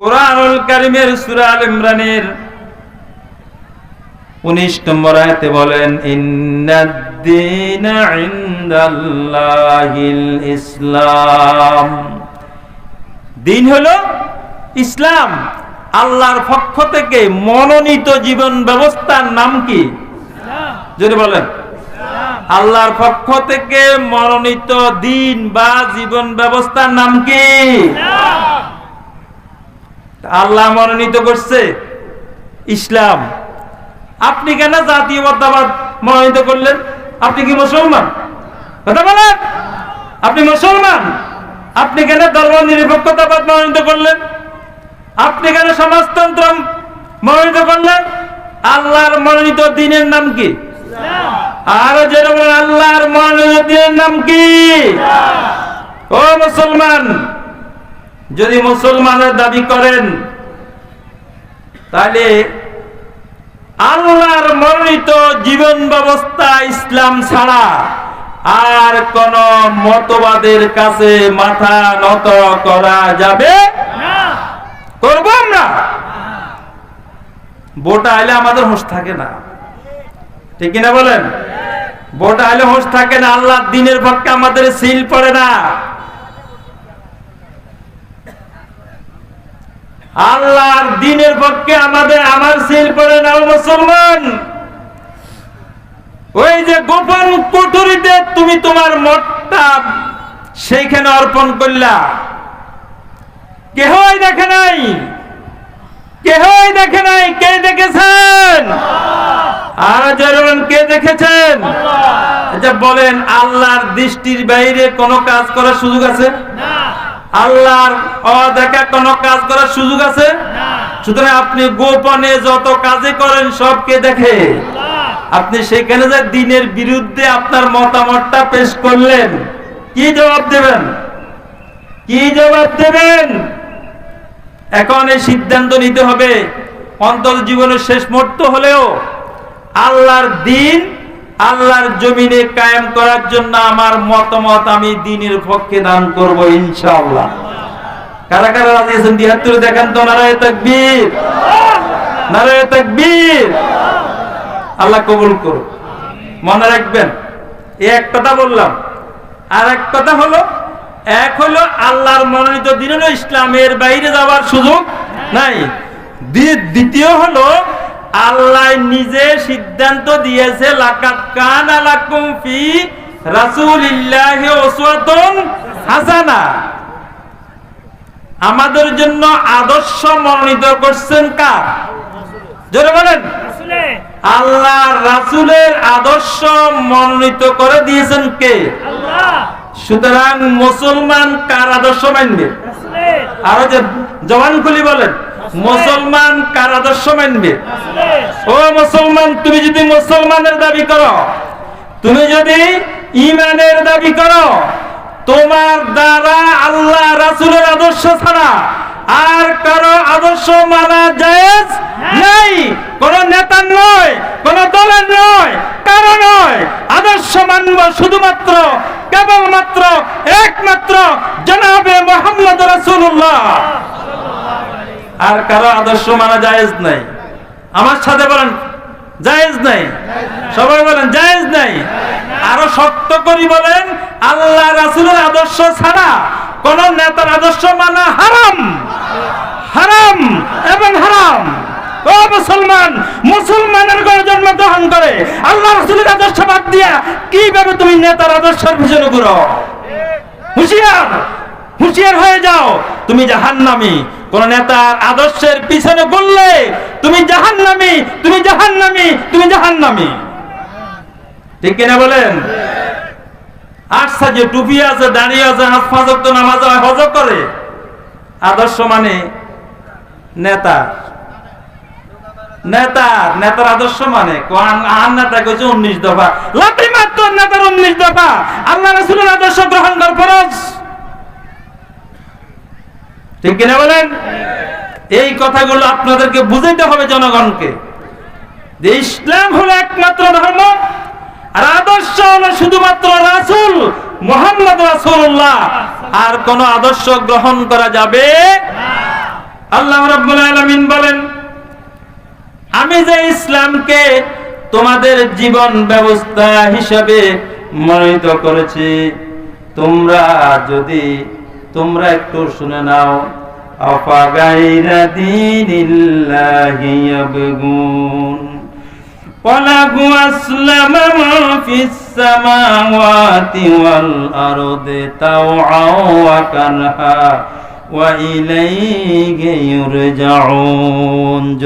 কোরআনুল কারিমের সূরা ইমরানের 19 নম্বর আয়াতে বলেন, ইন্নাদ-দীনা ইনদাল্লাহিল ইসলাম। দিন হলো ইসলাম। আল্লাহর পক্ষ থেকে মনোনীত জীবন ব্যবস্থার নাম কি? যদি বলেন। আল্লাহর পক্ষ থেকে মনোনীত দিন বা জীবন ব্যবস্থার নাম কি? আল্লাহ মনোনীত করছে ইসলাম। আপনি কেন জাতীয় জাতীয়তাবাদ মনোনীত করলেন? আপনি কি মুসলমান? কথা বলেন। আপনি মুসলমান? আপনি কেন ধর্ম নিরপেক্ষতাবাদ মনোনীত করলেন? আপনি কেন সমাজতন্ত্র মনোনীত করলেন? আল্লাহর মনোনীত দিনের নাম কি? আরও যেরকম আল্লাহর মনোনীত দিনের নাম কি? ও মুসলমান যদি মুসলমানের দাবি করেন, তাহলে আল্লাহর মনোনীত জীবন ব্যবস্থা ইসলাম ছাড়া আর কোন মতবাদের কাছে মাথা নত করা যাবে? করব আমরা? ভোট আইলে আমাদের হোশ থাকে না। ঠিক না বলেন? ভোট আইলে হোশ থাকে না আল্লাহ দিনের পক্ষে আমাদের সিল পড়ে না। আল্লাহর দিনের পক্ষে আমাদের আমার সিল পড়ে না, ও মুসলমান। ওই যে গোপন কুঠুরিতে তুমি তোমার মতটা সেইখানে অর্পণ করলা। কেহই দেখে নাই? কেহই দেখে নাই? কে দেখেছেন? আর যেমন কে দেখেছেন? আচ্ছা বলেন, আল্লাহর দৃষ্টির বাইরে কোনো কাজ করার সুযোগ আছে? আল্লাহর অদেখা কোন কাজ করার সুযোগ আছে? সুতরাং আপনি গোপনে যত কাজে করেন সবকে দেখে। আপনি সেখানে যে দিনের বিরুদ্ধে আপনার মতামতটা পেশ করলেন কি জবাব দেবেন? কি জবাব দেবেন? এখন এই সিদ্ধান্ত নিতে হবে। অন্তর জীবনের শেষ মুহূর্ত হলেও আল্লাহর দিন আল্লাহর জমিনে কায়েম করার জন্য আমার মতামত আমি দিনের পক্ষে দান করব ইনশাআল্লাহ। কারা কারা রাজি আছেন? দিহাত্তরে দেখেন তো, নারায় তাকবীর। নারায় তাকবীর। আল্লাহ কবুল করুন মনে রাখবেন এক কথা বললাম। আর এক কথা হলো, এক হলো আল্লাহর মনোনীত দিন ইসলামের বাইরে যাওয়ার সুযোগ নাই। দ্বি- দ্বিতীয় হলো আল্লাহ নিজে সিদ্ধান্ত দিয়েছে লাকাত কান ফি রাসূলিল্লাহি উসওয়াতুন হাসানা। আমাদের জন্য আদর্শ মনোনীত করছেন কার? জোরে বলেন। আল্লাহ রাসূলের আদর্শ মনোনীত করে দিয়েছেন কে? সুতরাং মুসলমান কার আদর্শ মানবে? আরও যে জবান খুলি বলেন। মুসলমান কার আদর্শ মানবে? ও মুসলমান, তুমি যদি মুসলমানের দাবি করো, তুমি যদি ইমানের দাবি করো, তোমার দ্বারা আল্লাহ রাসূলের আদর্শ ছাড়া আর কারও আদর্শ মানা জায়েজ নাই। কোন নেতার নয়, কোন দলের নয়, কারও নয়। আদর্শ মানব শুধুমাত্র, কেবলমাত্র, একমাত্র জনাবে মোহাম্মদ রাসূলুল্লাহ। আর কারও আদর্শ মানা জায়েজ নাই। আমার সাথে বলেন, জায়েজ নাই? সবাই বলেন, জায়েজ নাই? আরও শক্ত করি বলেন, আল্লাহ রাসূলের আদর্শ ছাড়া কোন নেতার আদর্শ মানা হারাম। হারাম এবং হারাম। ও মুসলমান, মুসলমানের ঘরে জন্মগ্রহণ করে আল্লাহ রাসূলের আদর্শ বাদ দিয়া কীভাবে তুমি নেতার আদর্শের পিছনে ঘুরো? হুঁশিয়ার! হুঁশিয়ার হয়ে যাও। তুমি জাহান্নামী। কোন নেতার আদর্শের পিছনে বললে, তুমি জাহান্নামী তুমি জাহান্নামী তুমি জাহান্নামী। ঠিক কিনা বলেন? আচ্ছা যে টুপি আছে, দাঁড়িয়ে আছে, হাত ফাজক তো নামাজ হয় হজ করে। আদর্শ মানে নেতা নেতার নেতার আদর্শ মানে আহান নেতা কইছে উনিশ দফা। লাঠি মাত্র নেতার উনিশ দফা। আল্লাহ রাসূলের আদর্শ গ্রহণ কর ফরজ। ঠিক কিনা বলেন? এই কথাগুলো আপনাদেরকে বুঝাইতে হবে জনগণকে। যে ইসলাম হলো একমাত্র ধর্ম, আর আদর্শ হলো শুধুমাত্র রাসূল মোহাম্মদ রাসূলুল্লাহ। আর কোন আদর্শ গ্রহণ করা যাবে আল্লাহ রাব্বুল আলামিন বলেন, আমি যে ইসলামকে তোমাদের জীবন ব্যবস্থা হিসাবে মনোনীত করেছি, তোমরা যদি তোমরা একটু শুনে নাও আফাগাইরা দীনিল্লাহি ইয়াবগুন وله أسلم من في السماوات والأرض طوعا وكرها وإليه يرجعون